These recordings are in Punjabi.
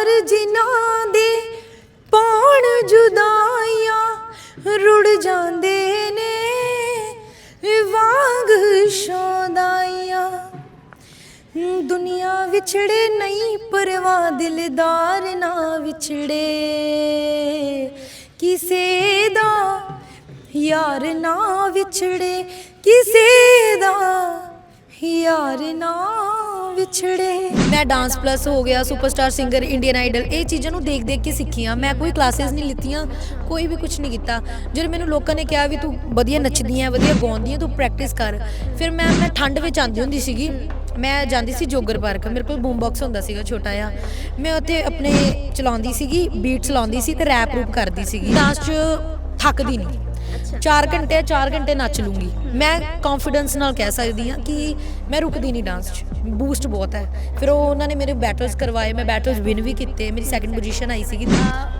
ਯਾਰ ਜਿਨ੍ਹਾਂ ਦੇ ਪੌਣ ਜੁਦਾਈਆਂ ਰੁੜ ਜਾਂਦੇ ਨੇ, ਵਾਂਗ ਸ਼ੋਦਾਈਆਂ। ਦੁਨੀਆ ਵਿਛੜੇ ਨਹੀਂ, ਪਰਵਾਹ ਦਿਲਦਾਰ ਨਾ ਵਿਛੜੇ। ਕਿਸੇ ਦਾ ਯਾਰ ਨਾ ਵਿਛੜੇ, ਕਿਸੇ ਦਾ ਯਾਰ ਨਾ ਵਿਛੜੇ। ਮੈਂ ਡਾਂਸ ਪਲੱਸ ਹੋ ਗਿਆ ਸੁਪਰਸਟਾਰ ਸਿੰਗਰ ਇੰਡੀਅਨ ਆਈਡਲ ਇਹ ਚੀਜ਼ਾਂ ਨੂੰ ਦੇਖ ਦੇਖ ਕੇ ਸਿੱਖੀਆਂ। ਮੈਂ ਕੋਈ ਕਲਾਸਿਸ ਨਹੀਂ ਲਿੱਤੀਆਂ, ਕੋਈ ਵੀ ਕੁਝ ਨਹੀਂ ਕੀਤਾ। ਜਦੋਂ ਮੈਨੂੰ ਲੋਕਾਂ ਨੇ ਕਿਹਾ ਵੀ ਤੂੰ ਵਧੀਆ ਨੱਚਦੀ ਹੈ ਵਧੀਆ ਗਾਉਂਦੀ ਹੈ ਤੂੰ ਪ੍ਰੈਕਟਿਸ ਕਰ। ਫਿਰ ਮੈਂ ਮੈਂ ਠੰਡ ਵਿੱਚ ਆਂਦੀ ਹੁੰਦੀ ਸੀਗੀ। ਮੈਂ ਜਾਂਦੀ ਸੀ ਜੋਗਰ ਪਾਰਕ, ਮੇਰੇ ਕੋਲ ਬੂਮ ਬਾਕਸ ਹੁੰਦਾ ਸੀਗਾ ਛੋਟਾ ਜਿਹਾ। ਮੈਂ ਉੱਥੇ ਆਪਣੇ ਚਲਾਉਂਦੀ ਸੀਗੀ ਬੀਟ ਚਲਾਉਂਦੀ ਸੀ ਤੇ ਰੈਪ ਰੂਪ ਕਰਦੀ ਸੀਗੀ। ਡਾਂਸ 'ਚ ਥੱਕਦੀ ਨਹੀਂ। 4 ਘੰਟੇ 4 ਘੰਟੇ ਨੱਚ ਲੂੰਗੀ। ਮੈਂ ਕੌਨਫੀਡੈਂਸ ਨਾਲ ਕਹਿ ਸਕਦੀ ਹਾਂ ਕਿ ਮੈਂ ਰੁਕਦੀ ਨਹੀਂ ਡਾਂਸ 'ਚ। ਬੂਸਟ ਬਹੁਤ ਹੈ। ਫਿਰ ਉਹ ਉਹਨਾਂ ਨੇ ਮੇਰੇ ਬੈਟਲਸ ਕਰਵਾਏ ਮੈਂ ਬੈਟਲਸ ਵਿਨ ਵੀ ਕੀਤੇ। ਮੇਰੀ ਸੈਕੰਡ ਪੋਜੀਸ਼ਨ ਆਈ ਸੀਗੀ।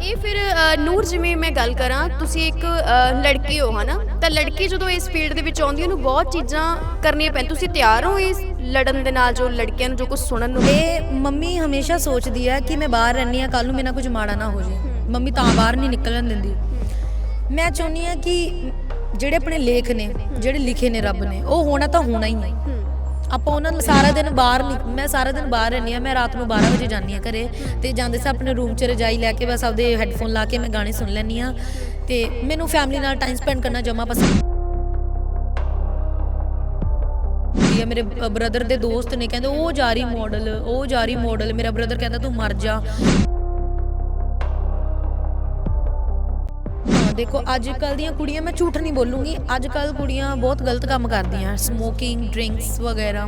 ਇਹ ਫਿਰ ਨੂਰ ਜਿਵੇਂ ਮੈਂ ਗੱਲ ਕਰਾਂ ਤੁਸੀਂ ਇੱਕ ਲੜਕੀ ਹੋ ਹਨਾ? ਤਾਂ ਲੜਕੀ ਜਦੋਂ ਇਸ ਫੀਲਡ ਦੇ ਵਿੱਚ ਆਉਂਦੀ ਉਹਨੂੰ ਬਹੁਤ ਚੀਜ਼ਾਂ ਕਰਨੀਆਂ ਪੈਣ ਤੁਸੀਂ ਤਿਆਰ ਹੋ ਇਸ ਲੜਨ ਦੇ ਨਾਲ ਜੋ ਲੜਕੀਆਂ ਨੂੰ ਜੋ ਕੁਝ ਸੁਣਨ ਨੂੰ? ਇਹ ਮੰਮੀ ਹਮੇਸ਼ਾ ਸੋਚਦੀ ਹੈ ਕਿ ਮੈਂ ਬਾਹਰ ਰਹਿੰਦੀ ਆ ਕੱਲ ਨੂੰ ਮੇਰੇ ਕੁਝ ਮਾੜਾ ਨਾ ਹੋ ਜੇ ਮੰਮੀ ਤਾਂ ਬਾਹਰ ਨਹੀਂ ਨਿਕਲਣ ਦਿੰਦੀ। ਮੈਂ ਚਾਹੁੰਦੀ ਆ ਕਿ ਜਿਹੜੇ ਆਪਣੇ ਲੇਖ ਨੇ ਜਿਹੜੇ ਲਿਖੇ ਨੇ ਰੱਬ ਨੇ ਉਹ ਹੋਣਾ ਤਾਂ ਹੋਣਾ ਹੀ ਹੈ। ਆਪਾਂ ਉਹਨਾਂ ਨੂੰ ਸਾਰਾ ਦਿਨ ਬਾਹਰ ਮੈਂ ਸਾਰਾ ਦਿਨ ਬਾਹਰ ਰਹਿੰਦੀ ਆ ਮੈਂ ਰਾਤ ਨੂੰ 12 ਵਜੇ ਜਾਂਦੀ ਆ ਘਰੇ ਤੇ ਜਾਂਦੇ ਸਾਂ ਆਪਣੇ ਰੂਮ 'ਚ ਰਜਾਈ ਲੈ ਕੇ ਬਸ ਆਪਦੇ ਹੈੱਡਫੋਨ ਲਾ ਕੇ ਮੈਂ ਗਾਣੇ ਸੁਣ ਲੈਂਦੀ ਆ ਤੇ ਮੈਨੂੰ ਫੈਮਿਲੀ ਨਾਲ ਟਾਈਮ ਸਪੈਂਡ ਕਰਨਾ ਜਮਾ ਪਸੰਦ ਇਹ ਮੇਰੇ ਬ੍ਰਦਰ ਦੇ ਦੋਸਤ ਨੇ ਕਹਿੰਦੇ ਉਹ ਜਾ ਰਹੀ ਮਾਡਲ ਉਹ ਜਾ ਰਹੀ ਮਾਡਲ ਮੇਰਾ ਬ੍ਰਦਰ ਕਹਿੰਦਾ ਤੂੰ ਮਰ ਜਾ। ਦੇਖੋ ਅੱਜ ਕੱਲ ਦੀਆਂ ਕੁੜੀਆਂ ਮੈਂ ਝੂਠ ਨਹੀਂ ਬੋਲੂੰਗੀ ਅੱਜ ਕੱਲ ਕੁੜੀਆਂ ਬਹੁਤ ਗਲਤ ਕੰਮ ਕਰਦੀਆਂ ਸਮੋਕਿੰਗ ਡਰਿੰਕਸ ਵਗੈਰਾ।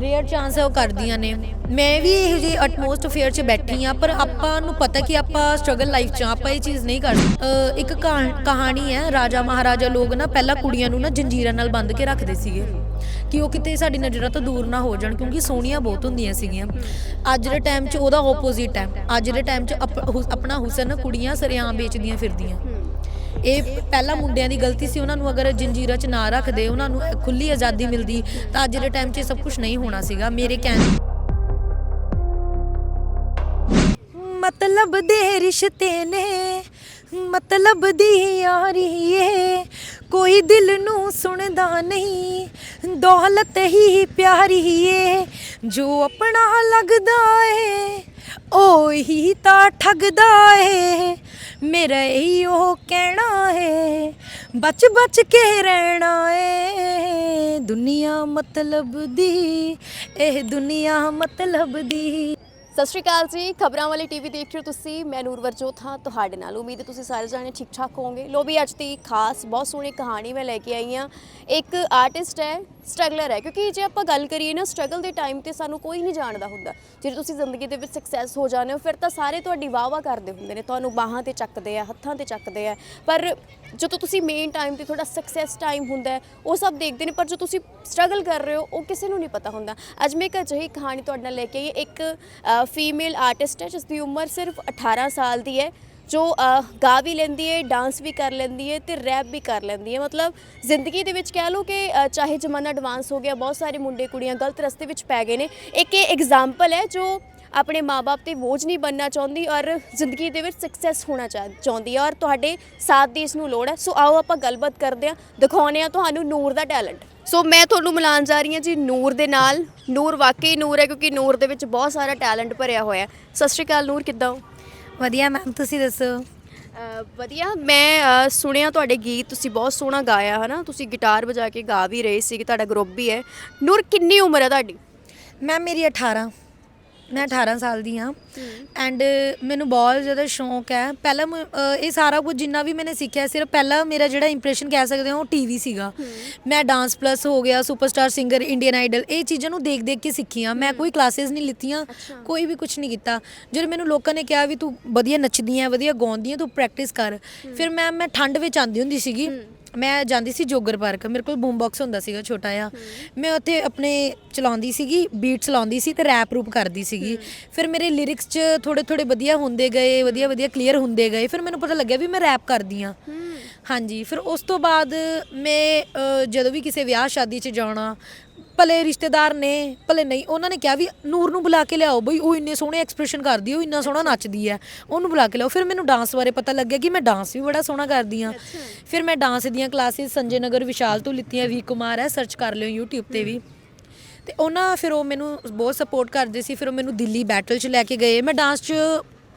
ਰੇਅਰ ਚਾਂਸ ਹੈ ਉਹ ਕਰਦੀਆਂ ਨੇ। ਮੈਂ ਵੀ ਇਹੋ ਜਿਹੀ ਅਟਮੋਸਟ ਅਫੇਅਰ 'ਚ ਬੈਠੀ ਆ ਪਰ ਆਪਾਂ ਨੂੰ ਪਤਾ ਕਿ ਆਪਾਂ ਸਟਰਗਲ ਲਾਈਫ 'ਚ ਆ, ਆਪਾਂ ਇਹ ਚੀਜ਼ ਨਹੀਂ ਕਰਦੇ ਇੱਕ ਕਹਾ- ਕਹਾਣੀ ਹੈ ਰਾਜਾ ਮਹਾਰਾਜਾ ਲੋਕ ਨਾ ਪਹਿਲਾਂ ਕੁੜੀਆਂ ਨੂੰ ਨਾ ਜੰਜੀਰਾਂ ਨਾਲ ਬੰਨ੍ਹ ਕੇ ਰੱਖਦੇ ਸੀਗੇ ਕਿ ਉਹ ਕਿਤੇ ਸਾਡੀ ਨਜ਼ਰਾਂ ਤੋਂ ਦੂਰ ਨਾ ਹੋ ਜਾਣ ਕਿਉਂਕਿ ਸੋਹਣੀਆਂ ਬਹੁਤ ਹੁੰਦੀਆਂ ਸੀਗੀਆਂ। ਅੱਜ ਦੇ ਟਾਈਮ 'ਚ ਉਹਦਾ ਆਪੋਜ਼ਿਟ ਹੈ। ਅੱਜ ਦੇ ਟਾਈਮ 'ਚ ਅਪ- ਹੁ- ਆਪਣਾ ਹੁਸਨ ਕੁੜੀਆਂ ਸਰਿਆਮ ਵੇਚਦੀਆਂ ਫਿਰਦੀਆਂ। ਇਹ ਪਹਿਲਾਂ ਮੁੰਡਿਆਂ ਦੀ ਗਲਤੀ ਸੀ, ਉਹਨਾਂ ਨੂੰ ਅਗਰ ਜੰਜੀਰਾ 'ਚ ਨਾ ਰੱਖਦੇ, ਉਹਨਾਂ ਨੂੰ ਖੁੱਲੀ ਆਜ਼ਾਦੀ ਮਿਲਦੀ, ਤਾਂ ਅੱਜ ਦੇ ਟਾਈਮ 'ਚ ਸਭ ਕੁਝ ਨਹੀਂ ਹੋਣਾ ਸੀਗਾ, ਮੇਰੇ ਕਹਿਣ ਮਤਲਬ ਦੇ ਰਿਸ਼ਤੇ ਨੇ, ਮਤਲਬ ਦੀ ਯਾਰੀ ਏ। ਕੋਈ ਦਿਲ ਨੂੰ ਸੁਣਦਾ ਨਹੀਂ, ਦੌਲਤ ਹੀ ਪਿਆਰੀ ਏ। ਜੋ ਆਪਣਾ ਲੱਗਦਾ ਏ ਉਹੀ ਤਾਂ ਠੱਗਦਾ ਏ। ਮੇਰਾ ਹੀ ਉਹ ਕਹਿਣਾ ਏ। ਬਚ ਬਚ ਕੇ ਰਹਿਣਾ ਏ। ਦੁਨੀਆ ਮਤਲਬ ਦੀ, ਇਹ ਦੁਨੀਆ ਮਤਲਬ ਦੀ। ਸਤਿ ਸ਼੍ਰੀ ਅਕਾਲ ਜੀ, ਖਬਰਾਂ ਵਾਲੀ ਟੀਵੀ ਦੇਖ ਰਹੇ ਹੋ ਤੁਸੀਂ। ਮੈਂ ਨੂਰ ਵਰਜੋਤ ਹਾਂ ਤੁਹਾਡੇ ਨਾਲ। ਉਮੀਦ ਹੈ ਤੁਸੀਂ ਸਾਰੇ ਜਾਣੇ ਠੀਕ ਠਾਕ ਹੋਵੋਗੇ। ਲੋ ਵੀ ਅੱਜ ਦੀ ਖਾਸ, ਬਹੁਤ ਸੋਹਣੀ ਕਹਾਣੀ ਮੈਂ ਲੈ ਕੇ ਆਈ ਹਾਂ। ਇੱਕ ਆਰਟਿਸਟ ਹੈ ਸਟਰਗਲਰ ਹੈ, ਕਿਉਂਕਿ ਜੇ ਆਪਾਂ ਗੱਲ ਕਰੀਏ ਨਾ, ਸਟਰਗਲ ਦੇ ਟਾਈਮ ਤੇ ਸਾਨੂੰ ਕੋਈ ਨਹੀਂ ਜਾਣਦਾ ਹੁੰਦਾ। ਜੇ ਤੁਸੀਂ ਜ਼ਿੰਦਗੀ ਦੇ ਵਿੱਚ ਸਕਸੈਸ ਹੋ ਜਾਂਦੇ ਹੋ, ਫਿਰ ਤਾਂ ਸਾਰੇ ਤੁਹਾਡੀ ਵਾਹ ਵਾਹ ਕਰਦੇ ਹੁੰਦੇ ਨੇ। ਤੁਹਾਨੂੰ ਬਾਹਾਂ ਤੇ ਚੱਕਦੇ ਆ, ਹੱਥਾਂ ਤੇ ਚੱਕਦੇ ਆ। ਪਰ ਜਦੋਂ ਤੁਸੀਂ ਮੇਨ ਟਾਈਮ ਤੇ ਤੁਹਾਡਾ ਸਕਸੈਸ ਟਾਈਮ ਹੁੰਦਾ ਉਹ ਸਭ ਦੇਖਦੇ ਨੇ, ਪਰ ਜੋ ਤੁਸੀਂ ਸਟਰਗਲ ਕਰ ਰਹੇ ਹੋ, ਉਹ ਕਿਸੇ ਨੂੰ ਨਹੀਂ ਪਤਾ ਹੁੰਦਾ। ਅੱਜ ਮੈਂ ਇੱਕ ਅਜਿਹੀ ਕਹਾਣੀ ਤੁਹਾਡੇ ਨਾਲ ਲੈ ਕੇ ਆਈ ਹਾਂ। ਇੱਕ ਫੀਮੇਲ ਆਰਟਿਸਟ ਹੈ ਜਿਸ ਦੀ ਉਮਰ ਸਿਰਫ 18 ਸਾਲ ਦੀ ਹੈ। ਜੋ ਗਾ ਵੀ ਲੈਂਦੀ ਹੈ ਡਾਂਸ ਵੀ ਕਰ ਲੈਂਦੀ ਹੈ ਤੇ ਰੈਪ ਵੀ ਕਰ ਲੈਂਦੀ ਹੈ ਮਤਲਬ ਜ਼ਿੰਦਗੀ ਦੇ ਵਿੱਚ ਕਹਿ ਲਓ ਕਿ ਚਾਹੇ ਜ਼ਮਾਨਾ ਐਡਵਾਂਸ ਹੋ ਗਿਆ, ਬਹੁਤ ਸਾਰੇ ਮੁੰਡੇ ਕੁੜੀਆਂ ਗਲਤ ਰਸਤੇ ਵਿੱਚ ਪੈ ਗਏ ਨੇ। ਇੱਕ ਇਹ ਐਗਜ਼ਾਮਪਲ ਹੈ ਜੋ ਆਪਣੇ ਮਾਪੇ ਤੇ ਬੋਝ ਨਹੀਂ ਬਣਨਾ ਚਾਹੁੰਦੀ ਔਰ ਜ਼ਿੰਦਗੀ ਦੇ ਵਿੱਚ ਸਕਸੈਸ ਹੋਣਾ ਚਾਹ- ਚਾਹੁੰਦੀ ਹੈ ਔਰ ਤੁਹਾਡੇ ਸਾਥ ਦੀ ਇਸ ਨੂੰ ਲੋੜ ਹੈ। ਸੋ ਆਓ ਆਪਾਂ ਗੱਲਬਾਤ ਕਰਦੇ ਹਾਂ। ਦਿਖਾਉਂਦੇ ਹਾਂ ਤੁਹਾਨੂੰ ਨੂਰ ਦਾ ਟੈਲੈਂਟ ਸੋ ਮੈਂ ਤੁਹਾਨੂੰ ਮਿਲਾਉਣ ਜਾ ਰਹੀ ਹਾਂ ਜੀ ਨੂਰ ਦੇ ਨਾਲ। ਨੂਰ ਵਾਕਈ ਨੂਰ ਹੈ ਕਿਉਂਕਿ ਨੂਰ ਦੇ ਵਿੱਚ ਬਹੁਤ ਸਾਰਾ ਟੈਲੈਂਟ ਭਰਿਆ ਹੋਇਆ ਹੈ। ਸਤਿ ਸ਼੍ਰੀ ਅਕਾਲ ਨੂਰ, ਕਿੱਦਾਂ ਹੋ? ਵਧੀਆ ਮੈਮ ਤੁਸੀਂ ਦੱਸੋ? ਵਧੀਆ। ਮੈਂ ਸੁਣਿਆ ਤੁਹਾਡੇ ਗੀਤ ਤੁਸੀਂ ਬਹੁਤ ਸੋਹਣਾ ਗਾਇਆ ਹਨਾ? ਤੁਸੀਂ ਗਿਟਾਰ ਵਜਾ ਕੇ ਗਾ ਵੀ ਰਹੇ ਸੀ ਤੁਹਾਡਾ ਗਰੁੱਪ ਵੀ ਹੈ। ਨੂਰ ਕਿੰਨੀ ਉਮਰ ਹੈ ਤੁਹਾਡੀ? ਮੈਮ ਮੇਰੀ 18 ਮੈਂ 18 ਸਾਲ ਦੀ ਹਾਂ। ਐਂਡ ਮੈਨੂੰ ਬਹੁਤ ਜ਼ਿਆਦਾ ਸ਼ੌਂਕ ਹੈ। ਪਹਿਲਾਂ ਮ- ਅ, ਇਹ ਸਾਰਾ ਕੁਝ ਜਿੰਨਾ ਵੀ ਮੈंने ਸਿੱਖਿਆ ਸਿਰਫ ਪਹਿਲਾ ਮੇਰਾ ਜਿਹੜਾ ਇੰਪ੍ਰੈਸ਼ਨ ਕਹਿ ਸਕਦੇ ਹਾਂ ਉਹ ਟੀਵੀ ਸੀਗਾ। ਮੈਂ ਡਾਂਸ ਪਲੱਸ ਹੋ ਗਿਆ ਸੁਪਰਸਟਾਰ ਸਿੰਗਰ ਇੰਡੀਅਨ ਆਈਡਲ ਇਹ ਚੀਜ਼ਾਂ ਨੂੰ ਦੇਖ ਦੇਖ ਕੇ ਸਿੱਖੀਆਂ। ਮੈਂ ਕੋਈ ਕਲਾਸਿਸ ਨਹੀਂ ਲਿੱਤੀਆਂ ਕੋਈ ਵੀ ਕੁਝ ਨਹੀਂ ਕੀਤਾ। ਜਦੋਂ ਮੈਨੂੰ ਲੋਕਾਂ ਨੇ ਕਿਹਾ ਵੀ ਤੂੰ ਵਧੀਆ ਨੱਚਦੀ ਹੈ ਵਧੀਆ ਗਾਉਂਦੀ ਹੈ ਤੂੰ ਪ੍ਰੈਕਟਿਸ ਕਰ। ਫਿਰ ਮੈਂ ਮੈਂ ਠੰਡ ਵਿੱਚ ਆਂਦੀ ਹੁੰਦੀ ਸੀਗੀ। ਮੈਂ ਜਾਂਦੀ ਸੀ ਜੋਗਰ ਪਾਰਕ ਮੇਰੇ ਕੋਲ ਬੂਮ ਬਾਕਸ ਹੁੰਦਾ ਸੀਗਾ ਛੋਟਾ ਜਿਹਾ। ਮੈਂ ਉੱਥੇ ਆਪਣੇ ਚਲਾਉਂਦੀ ਸੀਗੀ ਬੀਟ ਚਲਾਉਂਦੀ ਸੀ ਤੇ ਰੈਪ ਰੂਪ ਕਰਦੀ ਸੀਗੀ। ਫਿਰ ਮੇਰੇ ਲਿਰਿਕਸ 'ਚ ਥੋੜੇ ਥੋੜੇ ਵਧੀਆ ਹੁੰਦੇ ਗਏ ਵਧੀਆ ਵਧੀਆ ਕਲੀਅਰ ਹੁੰਦੇ ਗਏ। ਫਿਰ ਮੈਨੂੰ ਪਤਾ ਲੱਗਿਆ ਵੀ ਮੈਂ ਰੈਪ ਕਰਦੀ ਆ ਹਾਂਜੀ ਫਿਰ ਉਸ ਤੋਂ ਬਾਅਦ ਮੈਂ ਅ, ਜਦੋਂ ਵੀ ਕਿਸੇ ਵਿਆਹ ਸ਼ਾਦੀ 'ਚ ਜਾਣਾ ਭਲੇ ਰਿਸ਼ਤੇਦਾਰ ਨੇ ਭਲੇ ਨਹੀਂ ਉਹਨਾਂ ਨੇ ਕਿਹਾ ਵੀ ਨੂਰ ਨੂੰ ਬੁਲਾ ਕੇ ਲਿਆਓ ਬਈ ਉਹ ਇੰਨੇ ਸੋਹਣੇ ਐਕਸਪ੍ਰੈਸ਼ਨ ਕਰਦੀ ਹੈ ਉਹ ਇੰਨਾ ਸੋਹਣਾ ਨੱਚਦੀ ਹੈ ਉਹਨੂੰ ਬੁਲਾ ਕੇ ਲਿਆਓ। ਫਿਰ ਮੈਨੂੰ ਡਾਂਸ ਬਾਰੇ ਪਤਾ ਲੱਗਿਆ ਕਿ ਮੈਂ ਡਾਂਸ ਵੀ ਬੜਾ ਸੋਹਣਾ ਕਰਦੀ ਹਾਂ ਫਿਰ ਮੈਂ ਡਾਂਸ ਦੀਆਂ ਕਲਾਸਿਸ ਸੰਜੇ ਨਗਰ ਵਿਸ਼ਾਲ ਤੋਂ ਲਿੱਤੀਆਂ ਵੀ ਕੁਮਾਰ ਹੈ ਸਰਚ ਕਰ ਲਿਓ YouTube ਤੇ ਵੀ। ਤੇ ਉਹਨਾਂ ਫਿਰ ਉਹ ਮੈਨੂੰ ਬਹੁਤ ਸਪੋਰਟ ਕਰਦੇ ਸੀ ਫਿਰ ਉਹ ਮੈਨੂੰ ਦਿੱਲੀ ਬੈਟਲ 'ਚ ਲੈ ਕੇ ਗਏ। ਮੈਂ ਡਾਂਸ 'ਚ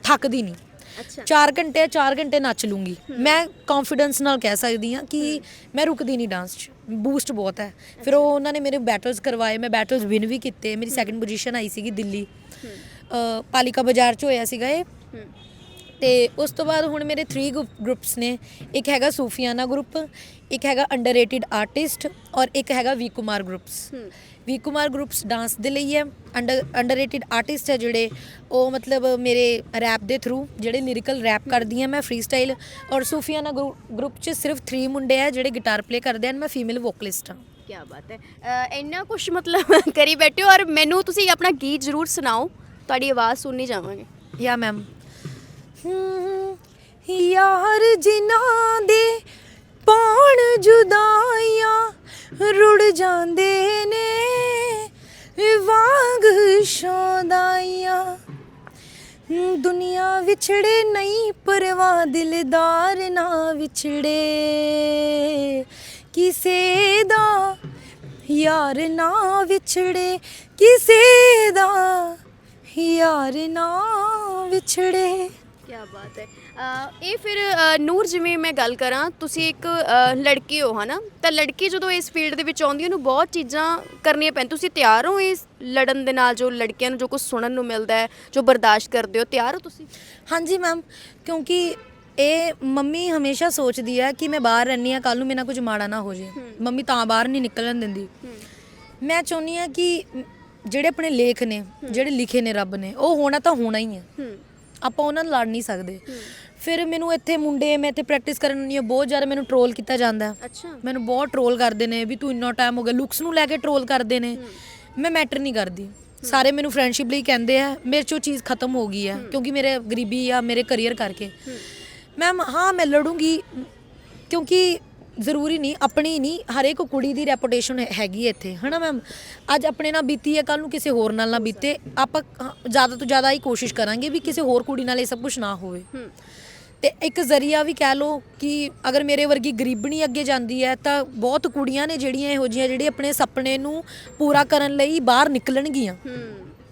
ਥੱਕਦੀ ਨਹੀਂ। ਅੱਛਾ। 4 ਘੰਟੇ 4 ਘੰਟੇ ਨੱਚ ਲੂੰਗੀ। ਮੈਂ ਕੌਨਫੀਡੈਂਸ ਨਾਲ ਕਹਿ ਸਕਦੀ ਹਾਂ ਕਿ ਮੈਂ ਰੁਕਦੀ ਨਹੀਂ ਡਾਂਸ 'ਚ। ਬੂਸਟ ਬਹੁਤ ਹੈ। ਫਿਰ ਉਹ ਉਹਨਾਂ ਨੇ ਮੇਰੇ ਬੈਟਲਸ ਕਰਵਾਏ ਮੈਂ ਬੈਟਲਸ ਵਿਨ ਵੀ ਕੀਤੇ। ਮੇਰੀ ਸੈਕੰਡ ਪੋਜੀਸ਼ਨ ਆਈ ਸੀਗੀ ਦਿੱਲੀ। ਪਾਲਿਕਾ ਬਾਜ਼ਾਰ 'ਚ ਹੋਇਆ ਸੀਗਾ ਇਹ। ਤੇ ਉਸ ਤੋਂ ਬਾਅਦ ਹੁਣ ਮੇਰੇ 3 ਗਰੁੱਪਸ ਨੇ। ਇੱਕ ਹੈਗਾ ਸੂਫੀਆਨਾ ਗਰੁੱਪ ਇੱਕ ਹੈਗਾ ਅੰਡਰਰੇਟਡ ਆਰਟਿਸਟ ਔਰ ਇੱਕ ਹੈਗਾ V Kumar groups V Kumar groups dance ਦੇ ਲਈ ਹੈ। ਅੰਡਰ ਅੰਡਰਰੇਟਡ ਆਰਟਿਸਟ ਹੈ ਜਿਹੜੇ ਉਹ ਮਤਲਬ ਮੇਰੇ ਰੈਪ ਦੇ ਥਰੂ ਜਿਹੜੇ ਲਿਰਿਕਲ ਰੈਪ ਕਰਦੀ ਹਾਂ ਮੈਂ ਫ੍ਰੀ ਸਟਾਈਲ ਔਰ ਸੂਫੀਆਨਾ ਗਰੁੱਪ 'ਚ ਸਿਰਫ 3 ਮੁੰਡੇ ਆ ਜਿਹੜੇ ਗਿਟਾਰ ਪਲੇ ਕਰਦੇ ਹਨ। ਮੈਂ ਫੀਮੇਲ ਵੋਕਲਿਸਟ ਹਾਂ। ਕੀ ਬਾਤ ਹੈ। ਇੰਨਾ ਕੁਝ ਮਤਲਬ ਕਰੀ ਬੈਠੇ ਹੋ ਔਰ ਮੈਨੂੰ ਤੁਸੀਂ ਆਪਣਾ ਗੀਤ ਜ਼ਰੂਰ ਸੁਣਾਓ। ਤੁਹਾਡੀ ਆਵਾਜ਼ ਸੁਣਨੀ ਜਾਵਾਂਗੇ ਯਾ ਮੈਮ ਯਾਰ ਜਿਨ੍ਹਾਂ ਦੇ ਪਾਣ ਜੁਦਾਈਆਂ ਰੁੜ ਜਾਂਦੇ ਨੇ, ਵਾਂਗ ਸ਼ੋਦਾਈਆਂ ਦੁਨੀਆ ਵਿਛੜੇ ਨਹੀਂ, ਪਰਵਾਹ ਦਿਲਦਾਰ ਨਾ ਵਿਛੜੇ। ਕਿਸੇ ਦਾ ਯਾਰ ਨਾ ਵਿਛੜੇ, ਕਿਸੇ ਦਾ ਯਾਰ ਨਾ ਵਿਛੜੇ। ਕੀ ਬਾਤ ਹੈ। ਇਹ ਫਿਰ ਨੂਰ ਜਿਵੇਂ ਮੈਂ ਗੱਲ ਕਰਾਂ ਤੁਸੀਂ ਇੱਕ ਲੜਕੀ ਹੋ ਹਨਾ? ਤਾਂ ਲੜਕੀ ਜਦੋਂ ਇਸ ਫੀਲਡ ਦੇ ਵਿੱਚ ਆਉਂਦੀ ਹੈ ਉਹਨੂੰ ਬਹੁਤ ਚੀਜ਼ਾਂ ਕਰਨੀਆਂ ਪੈਣ ਤੁਸੀਂ ਤਿਆਰ ਹੋ ਇਸ ਲੜਨ ਦੇ ਨਾਲ ਜੋ ਲੜਕੀਆਂ ਨੂੰ ਜੋ ਕੁਝ ਸੁਣਨ ਨੂੰ ਮਿਲਦਾ ਹੈ ਜੋ ਬਰਦਾਸ਼ਤ ਕਰਦੇ ਹੋ? ਤਿਆਰ ਹੋ ਤੁਸੀਂ? ਹਾਂਜੀ ਮੈਮ। ਕਿਉਂਕਿ ਇਹ ਮੰਮੀ ਹਮੇਸ਼ਾ ਸੋਚਦੀ ਹੈ ਕਿ ਮੈਂ ਬਾਹਰ ਰਹਿੰਦੀ ਆ ਕੱਲ ਨੂੰ ਮੇਰੇ ਨਾਲ ਕੁਝ ਮਾੜਾ ਨਾ ਹੋ ਜੇ। ਮੰਮੀ ਤਾਂ ਬਾਹਰ ਨਹੀਂ ਨਿਕਲਣ ਦਿੰਦੀ। ਮੈਂ ਚਾਹੁੰਦੀ ਆ ਕਿ ਜਿਹੜੇ ਆਪਣੇ ਲੇਖ ਨੇ ਜਿਹੜੇ ਲਿਖੇ ਨੇ ਰੱਬ ਨੇ ਉਹ ਹੋਣਾ ਤਾਂ ਹੋਣਾ ਹੀ ਹੈ। ਹੂੰ। ਆਪਾਂ ਉਹਨਾਂ ਨਾਲ ਲੜ ਨਹੀਂ ਸਕਦੇ। ਫਿਰ ਮੈਨੂੰ ਇੱਥੇ ਮੁੰਡੇ ਮੈਂ ਇੱਥੇ ਪ੍ਰੈਕਟਿਸ ਕਰਨ ਨਹੀਂ ਬਹੁਤ ਜ਼ਿਆਦਾ ਮੈਨੂੰ ਟ੍ਰੋਲ ਕੀਤਾ ਜਾਂਦਾ। ਹੈ। ਅੱਛਾ। ਮੈਨੂੰ ਬਹੁਤ ਟ੍ਰੋਲ ਕਰਦੇ ਨੇ ਵੀ ਤੂੰ ਇੰਨਾ ਟਾਈਮ ਹੋ ਗਿਆ ਲੁੱਕਸ ਨੂੰ ਲੈ ਕੇ ਟ੍ਰੋਲ ਕਰਦੇ ਨੇ। ਮੈਂ ਮੈਟਰ ਨਹੀਂ ਕਰਦੀ। ਸਾਰੇ ਮੈਨੂੰ ਫਰੈਂਡਸ਼ਿਪ ਲਈ ਕਹਿੰਦੇ ਆ ਮੇਰੇ ਚੋਂ ਚੀਜ਼ ਖਤਮ ਹੋ ਗਈ ਹੈ। ਕਿਉਂਕਿ ਮੇਰੇ ਗਰੀਬੀ ਆ ਮੇਰੇ ਕੈਰੀਅਰ ਕਰਕੇ। ਮੈਮ ਹਾਂ ਮੈਂ ਲੜੂੰਗੀ ਕਿਉਂਕਿ ਜ਼ਰੂਰੀ ਨਹੀਂ ਆਪਣੀ ਨਹੀਂ ਹਰੇਕ ਕੁੜੀ ਦੀ ਰੈਪੂਟੇਸ਼ਨ ਹੈਗੀ ਇੱਥੇ। ਹਨਾ ਮੈਮ ਅੱਜ ਆਪਣੇ ਨਾਲ ਬੀਤੀ ਹੈ ਕੱਲ ਨੂੰ ਕਿਸੇ ਹੋਰ ਨਾਲ ਨਾ ਬੀਤੇ। ਆਪਾਂ ਜ਼ਿਆਦਾ ਤੋਂ ਜ਼ਿਆਦਾ ਹੀ ਕੋਸ਼ਿਸ਼ ਕਰਾਂਗੇ ਵੀ ਕਿਸੇ ਹੋਰ ਕੁੜੀ ਨਾਲ ਇਹ ਸਭ ਕੁਝ ਨਾ ਹੋਵੇ। ਤੇ ਇੱਕ ਜ਼ਰੀਆ ਵੀ ਕਹਿ ਲਓ ਕਿ ਅਗਰ ਮੇਰੇ ਵਰਗੀ ਗਰੀਬਣੀ ਅੱਗੇ ਜਾਂਦੀ ਹੈ ਤਾਂ ਬਹੁਤ ਕੁੜੀਆਂ ਨੇ ਜਿਹੜੀਆਂ ਇਹੋ ਜਿਹੀਆਂ ਜਿਹੜੇ ਆਪਣੇ ਸੁਪਨੇ ਨੂੰ ਪੂਰਾ ਕਰਨ ਲਈ ਬਾਹਰ ਨਿਕਲਣਗੀਆਂ।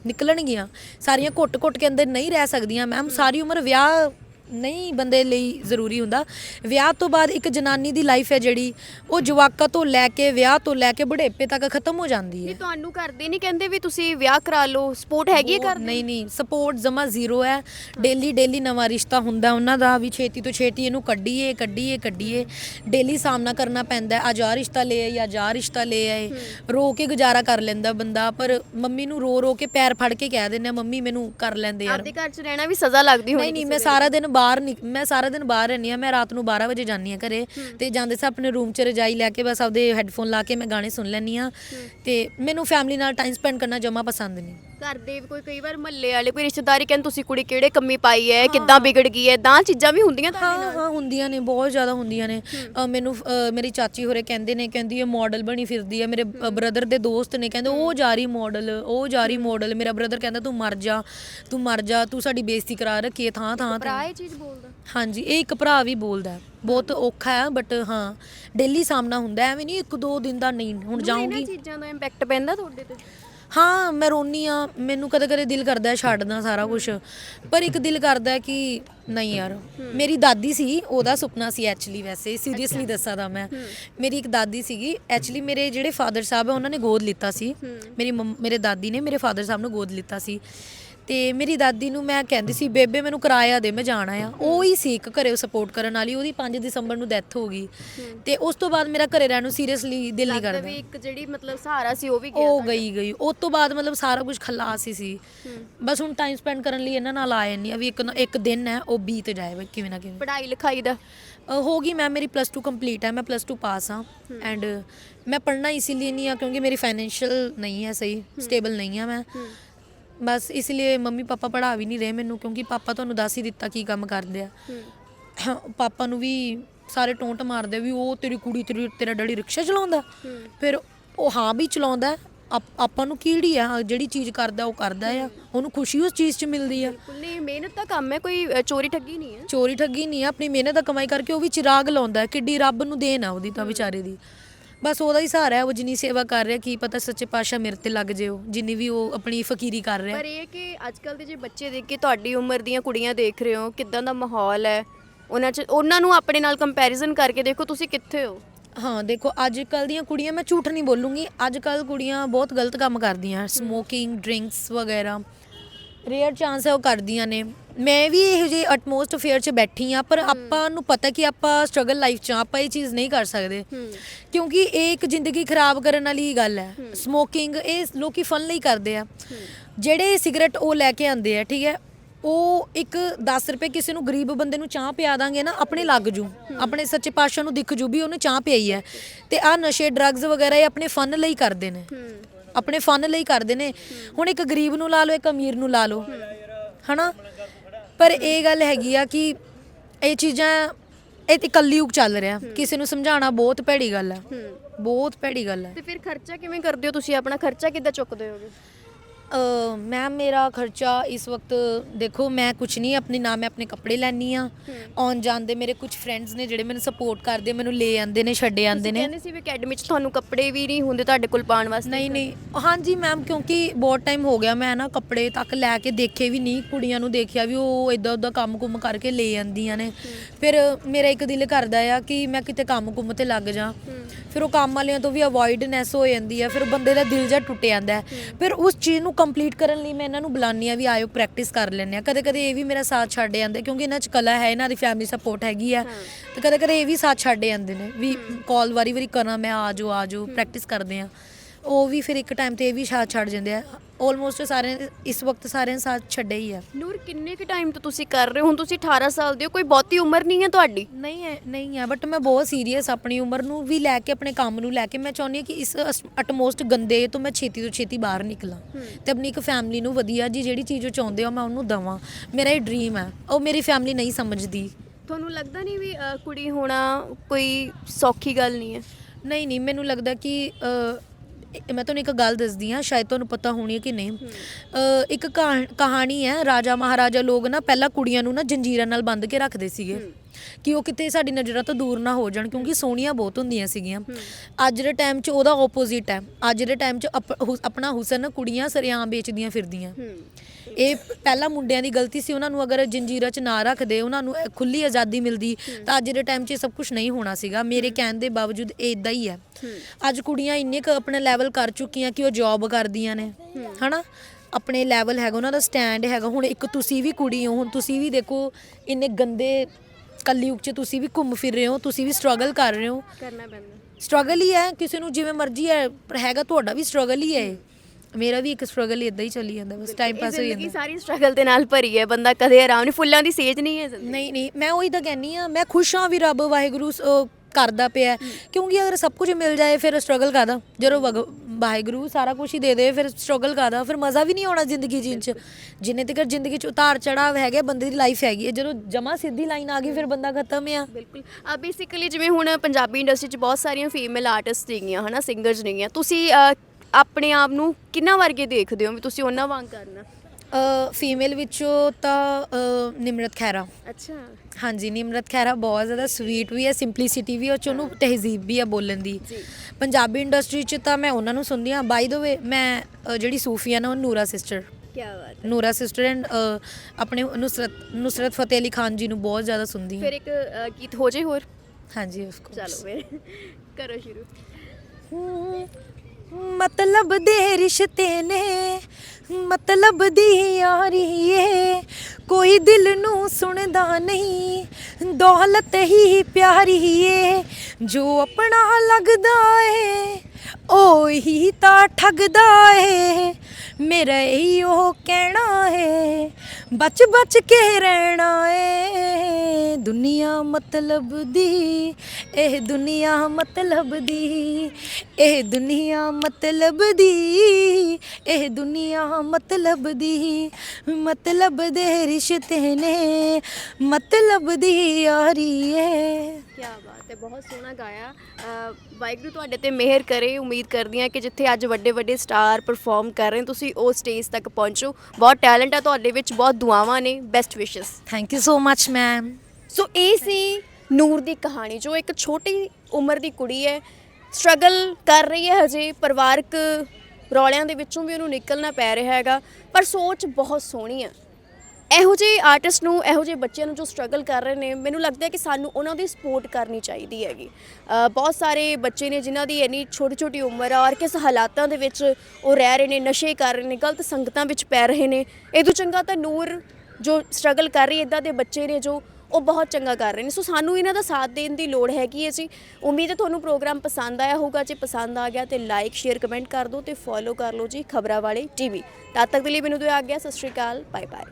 ਨਿਕਲਣਗੀਆਂ। ਸਾਰੀਆਂ ਘੁੱਟ-ਘੁੱਟ ਕੇ ਅੰਦਰ ਨਹੀਂ ਰਹਿ ਸਕਦੀਆਂ। ਮੈਮ ਸਾਰੀ ਉਮਰ ਵਿਆਹ ਨਹੀਂ ਬੰਦੇ ਲਈ ਜ਼ਰੂਰੀ ਹੁੰਦਾ। ਵਿਆਹ ਤੋਂ ਬਾਅਦ ਇੱਕ ਜਨਾਨੀ ਦੀ ਲਾਈਫ ਹੈ ਜਿਹੜੀ ਉਹ ਜਵਾਕਾਂ ਤੋਂ ਲੈ ਕੇ ਵਿਆਹ ਤੋਂ ਲੈ ਕੇ ਬੁਢੇਪੇ ਤੱਕ ਖਤਮ ਹੋ ਜਾਂਦੀ ਹੈ। ਤੁਹਾਨੂੰ ਕਰਦੇ ਨਹੀਂ ਕਹਿੰਦੇ ਵੀ ਤੁਸੀਂ ਵਿਆਹ ਕਰਾ ਲਓ ਸਪੋਰਟ ਹੈਗੀ ਹੈ ਕਰਦੇ? ਨਹੀਂ ਨਹੀਂ ਸਪੋਰਟ ਜਮਾ ਜ਼ੀਰੋ ਹੈ। ਡੇਲੀ ਡੇਲੀ ਨਵਾਂ ਰਿਸ਼ਤਾ ਹੁੰਦਾ ਉਹਨਾਂ ਦਾ ਵੀ ਛੇਤੀ ਤੋਂ ਛੇਤੀ ਇਹਨੂੰ ਕੱਢੀਏ ਕੱਢੀਏ ਕੱਢੀਏ। ਡੇਲੀ ਸਾਹਮਣਾ ਕਰਨਾ ਪੈਂਦਾ ਹੈ ਅੱਜ ਆਹ ਰਿਸ਼ਤਾ ਲੈ ਆਏ ਅੱਜ ਆਹ ਰਿਸ਼ਤਾ ਲੈ ਆਏ। ਰੋ ਕੇ ਗੁਜ਼ਾਰਾ ਕਰ ਲੈਂਦਾ ਬੰਦਾ ਪਰ ਮੰਮੀ ਨੂੰ ਰੋ ਰੋ ਕੇ ਪੈਰ ਫੜ ਕੇ ਕਹਿ ਦਿੰਦੇ ਆ ਮੰਮੀ ਮੈਨੂੰ ਕਰ ਲੈਂਦੇ ਯਾਰ। ਆਪਦੇ ਘਰ 'ਚ ਰਹਿਣਾ ਵੀ ਸਜ਼ਾ ਲੱਗਦੀ ਹੋਣੀ ਨਹੀਂ ਨਹੀਂ ਮੈਂ ਸਾਰਾ ਦਿਨ ਬਾਹਰ ਨਿਕ- ਮੈਂ ਸਾਰਾ ਦਿਨ ਬਾਹਰ ਰਹਿੰਦੀ ਆ ਮੈਂ ਰਾਤ ਨੂੰ 12 ਵਜੇ ਜਾਂਦੀ ਆ ਘਰੇ ਤੇ ਜਾਂਦੇ ਸਾਂ ਆਪਣੇ ਰੂਮ 'ਚ ਰਜਾਈ ਲੈ ਕੇ ਬਸ ਆਪਦੇ ਹੈੱਡਫੋਨ ਲਾ ਕੇ ਮੈਂ ਗਾਣੇ ਸੁਣ ਲੈਂਦੀ ਆ ਤੇ ਮੈਨੂੰ ਫੈਮਿਲੀ ਨਾਲ ਟਾਈਮ ਸਪੈਂਡ ਕਰਨਾ ਜਮਾ ਪਸੰਦ ਨਹੀਂ। ਘਰ ਦੇ ਕੋਈ ਕਈ ਵਾਰ ਮਹੱਲੇ ਵਾਲੇ ਕੋਈ ਰਿਸ਼ਤੇਦਾਰੀ ਕਹਿੰਦੇ ਤੁਸੀਂ ਕੁੜੀ ਕਿਹੜੇ ਕੰਮੀ ਪਾਈ ਹੈ ਕਿੱਦਾਂ ਵਿਗੜ ਗਈ ਹੈ ਤਾਂ ਚੀਜ਼ਾਂ ਵੀ ਹੁੰਦੀਆਂ ਤੁਹਾਡੇ ਹਾਂ ਹਾਂ ਹੁੰਦੀਆਂ ਨੇ ਬਹੁਤ ਜ਼ਿਆਦਾ ਹੁੰਦੀਆਂ ਨੇ। ਅ, ਮੈਨੂੰ ਅ, ਮੇਰੀ ਚਾਚੀ ਹੋਰੇ ਕਹਿੰਦੇ ਨੇ ਕਹਿੰਦੀ ਇਹ ਮਾਡਲ ਬਣੀ ਫਿਰਦੀ ਹੈ ਮੇਰੇ ਬ੍ਰਦਰ ਦੇ ਦੋਸਤ ਨੇ ਕਹਿੰਦੇ ਉਹ ਜਾ ਰਹੀ ਮਾਡਲ ਉਹ ਜਾ ਰਹੀ ਮਾਡਲ ਮੇਰਾ ਬ੍ਰਦਰ ਕਹਿੰਦਾ ਤੂੰ ਮਰ ਜਾ ਤੂੰ ਮਰ ਜਾ ਤੂੰ ਸਾਡੀ ਬੇਇੱਜ਼ਤੀ ਕਰਾ ਰੱਖੀ ਹੈ ਥਾਂ ਥਾਂ ਤੇ ਭਰਾ ਇਹ ਚੀਜ਼ ਬੋਲਦਾ। ਹਾਂਜੀ ਇਹ ਇੱਕ ਭਰਾ ਵੀ ਬੋਲਦਾ। ਬਹੁਤ ਔਖਾ ਹੈ ਬਟ ਹਾਂ ਡੇਲੀ ਸਾਹਮਣਾ ਹੁੰਦਾ ਐਵੇਂ ਨਹੀਂ ਇੱਕ ਦੋ ਦਿਨ ਦਾ ਨਹੀਂ ਹੁਣ ਇਹਨਾਂ ਜਾਊਂਗੀ। ਚੀਜ਼ਾਂ ਦਾ ਇੰਪੈਕਟ ਪੈਂਦਾ ਤੁਹਾਡੇ ਤੇ? ਹਾਂ ਮੈਂ ਰੋਨੀ ਆ ਮੈਨੂੰ ਕਦੇ ਕਦੇ ਦਿਲ ਕਰਦਾ ਛੱਡਦਾ ਸਾਰਾ ਕੁਝ ਪਰ ਇੱਕ ਦਿਲ ਕਰਦਾ ਕਿ ਨਹੀਂ ਯਾਰ ਮੇਰੀ ਦਾਦੀ ਸੀ ਉਹਦਾ ਸੁਪਨਾ ਸੀ ਐਕਚੁਅਲੀ ਵੈਸੇ ਸੀਰੀਅਸਲੀ ਦੱਸਾਂ ਤਾਂ ਮੈਂ। ਮੇਰੀ ਇੱਕ ਦਾਦੀ ਸੀਗੀ ਐਕਚੁਅਲੀ ਮੇਰੇ ਜਿਹੜੇ ਫਾਦਰ ਸਾਹਿਬ ਹੈ ਉਹਨਾਂ ਨੇ ਗੋਦ ਲਿੱਤਾ ਸੀ। ਮੇਰੀ ਮੇਰੇ ਦਾਦੀ ਨੇ ਮੇਰੇ ਫਾਦਰ ਸਾਹਿਬ ਨੂੰ ਗੋਦ ਲਿੱਤਾ ਸੀ। ਤੇ ਮੇਰੀ ਦਾਦੀ ਨੂੰ ਮੈਂ ਕਹਿੰਦੀ ਸੀ ਬੇਬੇ ਮੈਨੂੰ ਕਿਰਾਇਆ ਦੇ ਮੈਂ ਜਾਣਾ ਆ। ਉਹ ਹੀ ਸੀ ਇੱਕ ਘਰੇ ਸਪੋਰਟ ਕਰਨ ਵਾਲੀ ਉਹਦੀ 5 ਦਸੰਬਰ ਨੂੰ ਡੈਥ ਹੋ ਗਈ। ਤੇ ਉਸ ਤੋਂ ਬਾਅਦ ਮੇਰਾ ਘਰੇ ਰਹਿਣ ਨੂੰ ਸੀਰੀਅਸਲੀ ਦਿਲ ਨਹੀਂ ਕਰਦਾ। ਵੀ ਇੱਕ ਜਿਹੜੀ ਮਤਲਬ ਸਹਾਰਾ ਸੀ ਉਹ ਵੀ ਗਿਆ ਉਹ ਗਈ ਗਈ। ਉਸ ਤੋਂ ਬਾਅਦ ਮਤਲਬ ਸਾਰਾ ਕੁਝ ਖਲਾਸ ਹੀ ਸੀ। ਬਸ ਹੁਣ ਟਾਈਮ ਸਪੈਂਡ ਕਰਨ ਲਈ ਇਹਨਾਂ ਨਾਲ ਆਏ ਨਹੀਂ ਆ ਵੀ ਇੱਕ ਇੱਕ ਦਿਨ ਹੈ ਉਹ ਬੀਤ ਜਾਏ ਕਿਵੇਂ ਨਾ ਕਿਵੇਂ। ਪੜ੍ਹਾਈ ਲਿਖਾਈ ਦਾ? ਹੋ ਗਈ ਮੈਂ ਮੇਰੀ ਪਲੱਸ 2 ਕੰਪਲੀਟ ਹੈ ਮੈਂ ਪਲੱਸ 2 ਪਾਸ ਹਾਂ। ਐਂਡ ਮੈਂ ਪੜ੍ਹਨਾ ਇਸੇ ਲਈ ਨਹੀਂ ਆ ਕਿਉਂਕਿ ਮੇਰੀ ਫਾਈਨੈਂਸ਼ੀਅਲ ਨਹੀਂ ਹੈ ਸਹੀ ਸਟੇਬਲ ਨਹੀਂ ਆ ਮੈਂ। ਬਸ ਇਸ ਲਈ ਮੰਮੀ ਪਾਪਾ ਪੜ੍ਹਾ ਵੀ ਨਹੀਂ ਰਹੇ ਮੈਨੂੰ ਕਿਉਂਕਿ ਪਾਪਾ ਤੁਹਾਨੂੰ ਦੱਸ ਹੀ ਦਿੱਤਾ ਕੀ ਕੰਮ ਕਰਦੇ ਆ। ਪਾਪਾ ਨੂੰ ਵੀ ਸਾਰੇ ਟੋਂਟ ਮਾਰਦੇ ਵੀ ਉਹ ਤੇਰੀ ਕੁੜੀ ਤੇਰੀ ਤੇਰਾ ਡੈਡੀ ਰਿਕਸ਼ਾ ਚਲਾਉਂਦਾ। ਫਿਰ ਉਹ ਹਾਂ ਵੀ ਚਲਾਉਂਦਾ ਆਪ- ਨੂੰ ਕੀੜੀ ਆ ਜਿਹੜੀ ਚੀਜ਼ ਕਰਦਾ ਉਹ ਕਰਦਾ ਆ। ਉਹਨੂੰ ਖੁਸ਼ੀ ਉਸ ਚੀਜ਼ 'ਚ ਮਿਲਦੀ ਆ। ਬਿਲਕੁਲ ਨਹੀਂ ਮਿਹਨਤ ਦਾ ਕੰਮ ਹੈ ਕੋਈ ਚੋਰੀ ਠੱਗੀ ਨਹੀਂ ਹੈ। ਚੋਰੀ ਠੱਗੀ ਨਹੀਂ ਆ ਆਪਣੀ ਮਿਹਨਤ ਦਾ ਕਮਾਈ ਕਰਕੇ ਉਹ ਵੀ ਚਿਰਾਗ ਲਾਉਂਦਾ। ਕਿੱਡੀ ਰੱਬ ਨੂੰ ਦੇਣ ਆ ਉਹਦੀ ਤਾਂ ਵਿਚਾਰੇ ਦੀ। ਬਸ ਉਹਦਾ ਹੀ ਸਹਾਰਾ ਹੈ ਉਹ ਜਿੰਨੀ ਸੇਵਾ ਕਰ ਰਿਹਾ ਕੀ ਪਤਾ ਸੱਚੇ ਪਾਤਸ਼ਾਹ ਮੇਰੇ ਤੇ ਲੱਗ ਜੇ ਉਹ ਜਿੰਨੀ ਵੀ ਉਹ ਆਪਣੀ ਫਕੀਰੀ ਕਰ ਰਿਹਾ। ਪਰ ਇਹ ਹੈ ਕਿ ਅੱਜ ਕੱਲ ਦੇ ਜੇ ਬੱਚੇ ਦੇਖ ਕੇ ਤੁਹਾਡੀ ਉਮਰ ਦੀਆਂ ਕੁੜੀਆਂ ਦੇਖ ਰਹੇ ਹੋ ਕਿਦਾਂ ਦਾ ਮਾਹੌਲ ਹੈ ਉਹਨਾਂ 'ਚ ਉਹਨਾਂ ਨੂੰ ਆਪਣੇ ਨਾਲ ਕੰਪੈਰੀਜ਼ਨ ਕਰਕੇ ਦੇਖੋ ਤੁਸੀਂ ਕਿੱਥੇ ਹੋ। ਹਾਂ ਦੇਖੋ ਅੱਜ ਕੱਲ ਦੀਆਂ ਕੁੜੀਆਂ ਮੈਂ ਝੂਠ ਨਹੀਂ ਬੋਲੂੰਗੀ ਅੱਜ ਕੱਲ ਕੁੜੀਆਂ ਬਹੁਤ ਗਲਤ ਕੰਮ ਕਰਦੀਆਂ ਸਮੋਕਿੰਗ ਡਰਿੰਕਸ ਵਗੈਰਾ। ਰੇਅਰ ਚਾਂਸ ਹੈ ਉਹ ਕਰਦੀਆਂ ਨੇ। ਮੈਂ ਵੀ ਇਹੋ ਜਿਹੇ ਅਟਮੋਸਟ ਅਫੇਅਰ 'ਚ ਬੈਠੀ ਆ ਪਰ ਆਪਾਂ ਨੂੰ ਪਤਾ ਕਿ ਆਪਾਂ ਸਟਰਗਲ ਲਾਈਫ 'ਚ ਆ, ਆਪਾਂ ਇਹ ਚੀਜ਼ ਨਹੀਂ ਕਰ ਸਕਦੇ। ਕਿਉਂਕਿ ਇਹ ਇੱਕ ਜ਼ਿੰਦਗੀ ਖਰਾਬ ਕਰਨ ਵਾਲੀ ਹੀ ਗੱਲ ਹੈ। ਸਮੋਕਿੰਗ ਇਹ ਲੋਕੀ ਫਨ ਲਈ ਕਰਦੇ ਆ। ਜਿਹੜੇ ਸਿਗਰਟ ਉਹ ਲੈ ਕੇ ਆਉਂਦੇ ਆ ਠੀਕ ਹੈ? ਉਹ ਇੱਕ 10 ਰੁਪਏ ਕਿਸੇ ਨੂੰ ਗਰੀਬ ਬੰਦੇ ਨੂੰ ਚਾਹ ਪਿਆ ਦਾਂਗੇ ਨਾ ਆਪਣੇ ਲੱਗ ਜੂ। ਆਪਣੇ ਸੱਚੇ ਪਾਤਸ਼ਾਹ ਨੂੰ ਦਿਖ ਜੂ ਵੀ ਉਹਨੇ ਚਾਹ ਪਿਆਈ ਹੈ। ਤੇ ਆ ਨਸ਼ੇ ਡਰੱਗਸ ਵਗੈਰਾ ਇਹ ਆਪਣੇ ਫਨ ਲਈ ਕਰਦੇ ਨੇ। ਆਪਣੇ ਫਨ ਲਈ ਕਰਦੇ ਨੇ। ਹੁਣ ਇੱਕ ਗਰੀਬ ਨੂੰ ਲਾ ਲਓ ਇੱਕ ਅਮੀਰ ਨੂੰ ਲਾ ਲਓ। ਹਨਾ? ਪਰ ਇਹ ਗੱਲ ਹੈਗੀ ਆ ਕਿ ਇਹ ਚੀਜ਼ਾਂ ਇਹ ਤੇ ਕਲਯੁਗ ਚੱਲ ਰਿਹਾ। ਕਿਸੇ ਨੂੰ ਸਮਝਾਉਣਾ ਬਹੁਤ ਭੈੜੀ ਗੱਲ ਹੈ। ਬਹੁਤ ਭੈੜੀ ਗੱਲ ਹੈ ਤੇ ਫਿਰ ਖਰਚਾ ਕਿਵੇਂ ਕਰਦੇ ਹੋ ਤੁਸੀਂ? ਆਪਣਾ ਖਰਚਾ ਕਿੱਦਾਂ ਚੁੱਕਦੇ ਹੋਗੇ? ਮੈਮ ਮੇਰਾ ਖਰਚਾ ਇਸ ਵਕਤ ਦੇਖੋ ਮੈਂ ਕੁਝ ਨਹੀਂ ਆਪਣੀ ਨਾ ਮੈਂ ਆਪਣੇ ਕੱਪੜੇ ਲੈਣੀ ਆ ਆਉਣ ਜਾਣ ਦੇ ਮੇਰੇ ਕੁਝ ਫਰੈਂਡਸ ਨੇ ਜਿਹੜੇ ਮੈਨੂੰ ਸਪੋਰਟ ਕਰਦੇ ਮੈਨੂੰ ਲੈ ਆਂਦੇ ਨੇ ਛੱਡੇ ਆਂਦੇ ਨੇ। ਕਹਿੰਦੇ ਸੀ ਵੀ ਅਕੈਡਮੀ 'ਚ ਤੁਹਾਨੂੰ ਕੱਪੜੇ ਵੀ ਨਹੀਂ ਹੁੰਦੇ ਤੁਹਾਡੇ ਕੋਲ ਪਾਉਣ ਵਾਸਤੇ ਨਹੀਂ ਨਹੀਂ। ਹਾਂਜੀ ਮੈਮ ਕਿਉਂਕਿ ਬਹੁਤ ਟਾਈਮ ਹੋ ਗਿਆ ਮੈਂ ਨਾ ਕੱਪੜੇ ਤੱਕ ਲੈ ਕੇ ਦੇਖੇ ਵੀ ਨਹੀਂ। ਕੁੜੀਆਂ ਨੂੰ ਦੇਖਿਆ ਵੀ ਉਹ ਇਦਾਂ ਉਦਾਂ ਕੰਮ-ਕੁਮ ਕਰਕੇ ਲੈ ਆਂਦੀਆਂ ਨੇ। ਫਿਰ ਮੇਰਾ ਇੱਕ ਦਿਲ ਕਰਦਾ ਆ ਕਿ ਮੈਂ ਕਿਤੇ ਕੰਮ-ਕੁਮ ਤੇ ਲੱਗ ਜਾ। ਫਿਰ ਉਹ ਕੰਮ ਵਾਲਿਆਂ ਤੋਂ ਵੀ ਅਵੋਇਡਨੈਸ ਹੋ ਜਾਂਦੀ ਆ ਫਿਰ ਬੰਦੇ ਦਾ ਦਿਲ ਜਿਹਾ ਟੁੱਟ ਜਾਂਦਾ। ਫਿਰ ਉਸ ਚੀਜ਼ ਨੂੰ ਕੰਪਲੀਟ ਕਰਨ ਲਈ ਮੈਂ ਇਹਨਾਂ ਨੂੰ ਬੁਲਾਉਂਦੀ ਆ ਵੀ ਆਇਓ ਪ੍ਰੈਕਟਿਸ ਕਰ ਲੈਂਦੇ ਆ ਕਦੇ-ਕਦੇ ਇਹ ਵੀ ਮੇਰਾ ਸਾਥ ਛੱਡ ਜਾਂਦੇ ਕਿਉਂਕਿ ਇਹਨਾਂ 'ਚ ਕਲਾ ਹੈ ਇਹਨਾਂ ਦੀ ਫੈਮਿਲੀ ਸਪੋਰਟ ਹੈਗੀ ਆ। ਤੇ ਕਦੇ-ਕਦੇ ਇਹ ਵੀ ਸਾਥ ਛੱਡ ਜਾਂਦੇ ਨੇ ਵੀ ਕਾਲ ਵਾਰੀ-ਵਾਰੀ ਕਰਾਂ ਮੈਂ ਆਜੋ ਆਜੋ ਪ੍ਰੈਕਟਿਸ ਕਰਦੇ ਆ ਉਹ ਵੀ ਫਿਰ ਇੱਕ ਟਾਈਮ ਤੇ ਇਹ ਵੀ ਸਾਥ ਛੱਡ ਜਾਂਦੇ ਆ। ਆਲਮੋਸਟ ਸਾਰੇ ਇਸ ਵਕਤ ਸਾਰਿਆਂ ਨੇ ਸਾਥ ਛੱਡੇ ਹੀ ਆ। ਨੂਰ ਕਿੰਨੇ ਕੁ ਟਾਈਮ ਤੋਂ ਤੁਸੀਂ ਕਰ ਰਹੇ ਹੋ? ਹੁਣ ਤੁਸੀਂ 18 ਸਾਲ ਦੇ ਹੋ ਕੋਈ ਬਹੁਤੀ ਉਮਰ ਨਹੀਂ ਹੈ ਤੁਹਾਡੀ? ਨਹੀਂ ਹੈ ਨਹੀਂ ਹੈ ਬਟ ਮੈਂ ਬਹੁਤ ਸੀਰੀਅਸ ਆਪਣੀ ਉਮਰ ਨੂੰ ਵੀ ਲੈ ਕੇ ਆਪਣੇ ਕੰਮ ਨੂੰ ਲੈ ਕੇ। ਮੈਂ ਚਾਹੁੰਦੀ ਹਾਂ ਕਿ ਇਸ ਅਟਮੋਸਟ ਗੰਦੇ ਤੋਂ ਮੈਂ ਛੇਤੀ ਤੋਂ ਛੇਤੀ ਬਾਹਰ ਨਿਕਲਾਂ ਤੇ ਆਪਣੀ ਇੱਕ ਫੈਮਿਲੀ ਨੂੰ ਵਧੀਆ ਜੀ ਜਿਹੜੀ ਚੀਜ਼ ਉਹ ਚਾਹੁੰਦੇ ਹੋ ਮੈਂ ਉਹਨੂੰ ਦਵਾਂ। ਮੇਰਾ ਇਹ ਡ੍ਰੀਮ ਹੈ। ਉਹ ਮੇਰੀ ਫੈਮਿਲੀ ਨਹੀਂ ਸਮਝਦੀ। ਤੁਹਾਨੂੰ ਲੱਗਦਾ ਨਹੀਂ ਵੀ ਕੁੜੀ ਹੋਣਾ ਕੋਈ ਸੌਖੀ ਗੱਲ ਨਹੀਂ ਹੈ? ਨਹੀਂ ਨਹੀਂ ਮੈਨੂੰ ਲੱਗਦਾ ਕਿ ਇਹ- ਮੈਂ ਤੁਹਾਨੂੰ ਇੱਕ ਗੱਲ ਦੱਸਦੀ ਹਾਂ ਸ਼ਾਇਦ ਤੁਹਾਨੂੰ ਪਤਾ ਹੋਣੀ ਹੈ ਕਿ ਨਹੀਂ। ਅ, ਇੱਕ ਕਹਾ- ਕਹਾਣੀ ਹੈ ਰਾਜਾ ਮਹਾਰਾਜਾ ਲੋਕ ਨਾ ਪਹਿਲਾਂ ਕੁੜੀਆਂ ਨੂੰ ਨਾ ਜੰਜੀਰਾਂ ਨਾਲ ਬੰਨ੍ਹ ਕੇ ਰੱਖਦੇ ਸੀਗੇ। ਕਿ ਉਹ ਕਿਤੇ ਸਾਡੀ ਨਜ਼ਰਾਂ ਤੋਂ ਦੂਰ ਨਾ ਹੋ ਜਾਣ ਕਿਉਂਕਿ ਸੋਹਣੀਆਂ ਬਹੁਤ ਹੁੰਦੀਆਂ ਸੀਗੀਆਂ। ਅੱਜ ਦੇ ਟਾਈਮ 'ਚ ਉਹਦਾ ਆਪੋਜ਼ਿਟ ਹੈ। ਅੱਜ ਦੇ ਟਾਈਮ 'ਚ ਆਪਣਾ ਹੁਸਨ ਕੁੜੀਆਂ ਸਰਿਆਮ ਵੇਚਦੀਆਂ ਫਿਰਦੀਆਂ। ਇਹ ਪਹਿਲਾਂ ਮੁੰਡਿਆਂ ਦੀ ਗਲਤੀ ਸੀ ਉਹਨਾਂ ਨੂੰ ਅਗਰ ਜੰਜੀਰਾਂ 'ਚ ਨਾ ਰੱਖਦੇ ਉਹਨਾਂ ਨੂੰ ਖੁੱਲੀ ਆਜ਼ਾਦੀ ਮਿਲਦੀ ਤਾਂ ਅੱਜ ਦੇ ਟਾਈਮ 'ਚ ਇਹ ਸਭ ਕੁਝ ਨਹੀਂ ਹੋਣਾ ਸੀਗਾ। ਮੇਰੇ ਕਹਿਣ ਦੇ ਬਾਵਜੂਦ ਇਹ ਇਦਾਂ ਹੀ ਹੈ। ਅੱਜ ਕੁੜੀਆਂ ਇੰਨੇ ਕੁ ਆਪਣਾ ਲੈਵਲ ਕਰ ਚੁੱਕੀਆਂ ਕਿ ਉਹ ਜੌਬ ਕਰਦੀਆਂ ਨੇ। ਹਨਾ? ਆਪਣੇ ਲੈਵਲ ਹੈਗਾ ਉਹਨਾਂ ਦਾ ਸਟੈਂਡ ਹੈਗਾ। ਹੁਣ ਇੱਕ ਤੁਸੀਂ ਵੀ ਕੁੜੀ ਹੋ ਹੁਣ ਤੁਸੀਂ ਵੀ ਦੇਖੋ ਇੰਨੇ ਗੰਦੇ ਕਲਯੁਗ 'ਚ ਤੁਸੀਂ ਵੀ ਘੁੰਮ ਫਿਰ ਰਹੇ ਹੋ ਤੁਸੀਂ ਵੀ ਸਟਰਗਲ ਕਰ ਰਹੇ ਹੋ। ਕਰਨਾ ਪੈਂਦਾ। ਸਟਰਗਲ ਹੀ ਹੈ ਕਿਸੇ ਨੂੰ ਜਿਵੇਂ ਮਰਜ਼ੀ ਹੈ ਪਰ ਹੈਗਾ ਤੁਹਾਡਾ ਵੀ ਸਟਰਗਲ ਹੀ ਹੈ ਇਹ। ਮੇਰਾ ਵੀ ਇੱਕ ਸਟਰਗਲ ਇਦਾਂ ਹੀ ਚੱਲੀ ਜਾਂਦਾ ਬਸ ਟਾਈਮ ਪਾਸ ਹੋ ਜ਼ਿੰਦਗੀ ਜਾਂਦਾ ਸਾਰੀ ਸਟਰਗਲ ਦੇ ਨਾਲ ਭਰੀ ਹੈ ਬੰਦਾ ਕਦੇ ਆਰਾਮ ਨਹੀਂ ਫੁੱਲਾਂ ਦੀ ਸੇਜ ਨਹੀਂ ਹੈ ਜ਼ਿੰਦਗੀ। ਨਹੀਂ ਨਹੀਂ ਮੈਂ ਉਹੀ ਤਾਂ ਕਹਿੰਨੀ ਆ ਮੈਂ ਖੁਸ਼ ਹਾਂ ਵੀ ਰੱਬ ਵਾਹਿਗੁਰੂ ਸ- ਕਰਦਾ ਪਿਆ ਹੈ। ਕਿਉਂਕਿ ਅਗਰ ਸਭ ਕੁਝ ਮਿਲ ਜਾਏ ਫਿਰ ਸਟਰਗਲ ਕਾਦਾ ਜਦੋਂ ਵਾਹਿਗੁਰੂ ਸਾਰਾ ਕੁਝ ਹੀ ਦੇ ਦੇ, ਫਿਰ ਸਟਰਗਲ ਕਾਦਾ ਫਿਰ ਮਜ਼ਾ ਵੀ ਨਹੀਂ ਆਉਣਾ ਜ਼ਿੰਦਗੀ ਜੀਣ ਚ। ਜਿੰਨੇ ਤੱਕ ਜ਼ਿੰਦਗੀ ਚ ਉਤਾਰ ਚੜਾਵ ਹੈਗੇ, ਬੰਦੇ ਦੀ ਲਾਈਫ ਹੈਗੀ ਹੈ। ਜਦੋਂ ਜਮਾ ਸਿੱਧੀ ਲਾਈਨ ਆ ਗਈ, ਫਿਰ ਬੰਦਾ ਖਤਮ ਆ। ਬਿਲਕੁਲ। ਆ ਬੇਸਿਕਲੀ ਜਿਵੇਂ ਹੁਣ ਪੰਜਾਬੀ ਇੰਡਸਟਰੀ 'ਚ ਬਹੁਤ ਸਾਰੀਆਂ ਫੀਮੇਲ ਆਰਟਿਸਟ ਨੇਗੀਆਂ, ਹਨਾ ਸਿੰਗਰਸ ਨੇਗੀਆਂ, ਤੁਸੀਂ ਆਪਣੇ ਆਪ ਨੂੰ ਕਿੰਨਾ ਵਰਗੇ ਦੇਖਦੇ ਹੋ? ਵੀ ਤੁਸੀਂ ਉਹਨਾਂ ਵਾਂਗ ਕਰਨਾ? ਫੀਮੇਲ ਵਿੱਚੋਂ ਤਾਂ ਨਿਮਰਤ ਖੈਰਾ ਅੱਛਾ। ਹਾਂਜੀ ਨਿਮਰਤ ਖੈਰਾ ਬਹੁਤ ਜ਼ਿਆਦਾ ਸਵੀਟ ਵੀ ਹੈ ਸਿੰਪਲਿਸਿਟੀ ਵੀ ਹੈ 'ਚ ਉਹਨੂੰ ਤਹਿਜ਼ੀਬ ਵੀ ਹੈ ਬੋਲਣ ਦੀ। ਜੀ। ਪੰਜਾਬੀ ਇੰਡਸਟਰੀ 'ਚ ਤਾਂ ਮੈਂ ਉਹਨਾਂ ਨੂੰ ਸੁਣਦੀ ਹਾਂ। ਬਾਈ ਦ ਵੇ ਮੈਂ ਅ, ਜਿਹੜੀ ਸੂਫੀਆ ਨਾ ਉਹ ਨੂਰਾ sister Ki Baat Noora sister and ਆਪਣੇ ਨੁਸਰਤ ਨੁਸਰਤ ਫਤਿਹ ਅਲੀ ਖਾਨ ਜੀ ਨੂੰ ਬਹੁਤ ਜ਼ਿਆਦਾ ਸੁਣਦੀ ਹਾਂ। ਫਿਰ ਇੱਕ ਅ, ਗੀਤ ਹੋ ਜੇ ਹੋਰ? ਹਾਂਜੀ ਆਫ ਚਲੋ ਫਿਰ ਕਰੋ ਸ਼ੁਰੂ। ਮਤਲਬ ਦੇ ਰਿਸ਼ਤੇ ਨੇ, ਮਤਲਬ ਦੀ ਯਾਰੀ ਏ। ਕੋਈ ਦਿਲ ਨੂੰ ਸੁਣਦਾ ਨਹੀਂ, ਦੌਲਤ ਹੀ ਪਿਆਰੀ ਏ। ਜੋ ਆਪਣਾ ਲੱਗਦਾ ਏ, ਉਹ ਹੀ ਤਾਂ ਠੱਗਦਾ ਏ। ਮੇਰਾ ਇਹੀ ਉਹ ਕਹਿਣਾ ਏ ਬਚ ਬਚ ਕੇ ਰਹਿਣਾ ਏ। ਦੁਨੀਆ ਮਤਲਬ ਦੀ ਇਹ ਦੁਨੀਆ ਮਤਲਬ ਦੀ ਇਹ ਦੁਨੀਆ ਮਤਲਬ ਦੀ ਇਹ ਦੁਨੀਆ ਮਤਲਬ ਦੀ ਮਤਲਬ ਦੇ ਰਿਸ਼ਤੇ ਨੇ ਮਤਲਬ ਦੀ ਯਾਰੀ ਏ। ਕੀ ਬਾਤ ਹੈ ਬਹੁਤ ਸੋਹਣਾ ਗਾਇਆ। ਵਾਹਿਗੁਰੂ ਤੁਹਾਡੇ ਤੇ ਮਿਹਰ ਕਰੇ ਉਮੀਦ ਕਰਦੀ ਹਾਂ ਕਿ ਜਿੱਥੇ ਅੱਜ ਵੱਡੇ ਵੱਡੇ ਸਟਾਰ ਪਰਫਾਰਮ ਕਰ ਰਹੇ ਨੇ ਤੁਸੀਂ ਉਹ ਸਟੇਜ ਤੱਕ ਪਹੁੰਚੋ। ਬਹੁਤ ਟੈਲੈਂਟ ਹੈ ਤੁਹਾਡੇ ਵਿੱਚ ਬਹੁਤ ਦੁਆਵਾਂ ਨੇ ਬੈਸਟ ਵਿਸ਼ੇਸ thank you so much ma'am so ਇਹ ਸੀ ਨੂਰ ਦੀ ਕਹਾਣੀ, ਜੋ ਇੱਕ ਛੋਟੀ ਉਮਰ ਦੀ ਕੁੜੀ ਹੈ ਸਟਰਗਲ ਕਰ ਰਹੀ ਹੈ ਹਜੇ, ਪਰਿਵਾਰਕ ਰੌਲਿਆਂ ਦੇ ਵਿੱਚੋਂ ਵੀ ਉਹਨੂੰ ਨਿਕਲਣਾ ਪੈ ਰਿਹਾ ਹੈਗਾ, ਪਰ ਸੋਚ ਬਹੁਤ ਸੋਹਣੀ ਹੈ ਇਹੋ ਜਿਹੇ ਆਰਟਿਸਟ ਨੂੰ, ਇਹੋ ਜਿਹੇ ਬੱਚਿਆਂ ਨੂੰ ਜੋ ਸਟਰਗਲ ਕਰ ਰਹੇ ਨੇ, ਮੈਨੂੰ ਲੱਗਦਾ ਹੈ ਕਿ ਸਾਨੂੰ ਉਹਨਾਂ ਦੀ ਸਪੋਰਟ ਕਰਨੀ ਚਾਹੀਦੀ ਹੈਗੀ। ਬਹੁਤ ਸਾਰੇ ਬੱਚੇ ਨੇ ਜਿਨ੍ਹਾਂ ਦੀ ਇੰਨੀ ਛੋਟੀ ਛੋਟੀ ਉਮਰ ਆ ਔਰ ਕਿਸ ਹਾਲਾਤਾਂ ਦੇ ਵਿੱਚ ਉਹ ਰਹਿ ਰਹੇ ਨੇ, ਨਸ਼ੇ ਕਰ ਰਹੇ ਨੇ, ਗਲਤ ਸੰਗਤਾਂ ਵਿੱਚ ਪੈ ਰਹੇ ਨੇ। ਇਹ ਤੋਂ ਚੰਗਾ ਤਾਂ ਨੂਰ ਜੋ ਸਟਰਗਲ ਕਰ ਰਹੀ ਇਦਾਂ ਦੇ ਬੱਚੇ ਨੇ ਜੋ ਉਹ ਬਹੁਤ ਚੰਗਾ ਕਰ ਰਹੇ ਨੇ। ਸੋ ਸਾਨੂੰ ਇਹਨਾਂ ਦਾ ਸਾਥ ਦੇਣ ਦੀ ਲੋੜ ਹੈਗੀ ਹੈ ਜੀ। ਉਮੀਦ ਹੈ ਤੁਹਾਨੂੰ ਪ੍ਰੋਗਰਾਮ ਪਸੰਦ ਆਇਆ ਹੋਊਗਾ। ਜੇ ਪਸੰਦ ਆ ਗਿਆ ਤੇ ਲਾਈਕ ਸ਼ੇਅਰ ਕਮੈਂਟ ਕਰ ਦਿਓ ਤੇ ਫੋਲੋ ਕਰ ਲਓ ਜੀ ਖਬਰਾਂ ਵਾਲੇ ਟੀਵੀ ਤਦ ਤੱਕ ਦੇ ਲਈ ਮੈਨੂੰ ਦਿਓ ਆ ਗਿਆ ਸਤਿ ਸ਼੍ਰੀ ਅਕਾਲ। Bye bye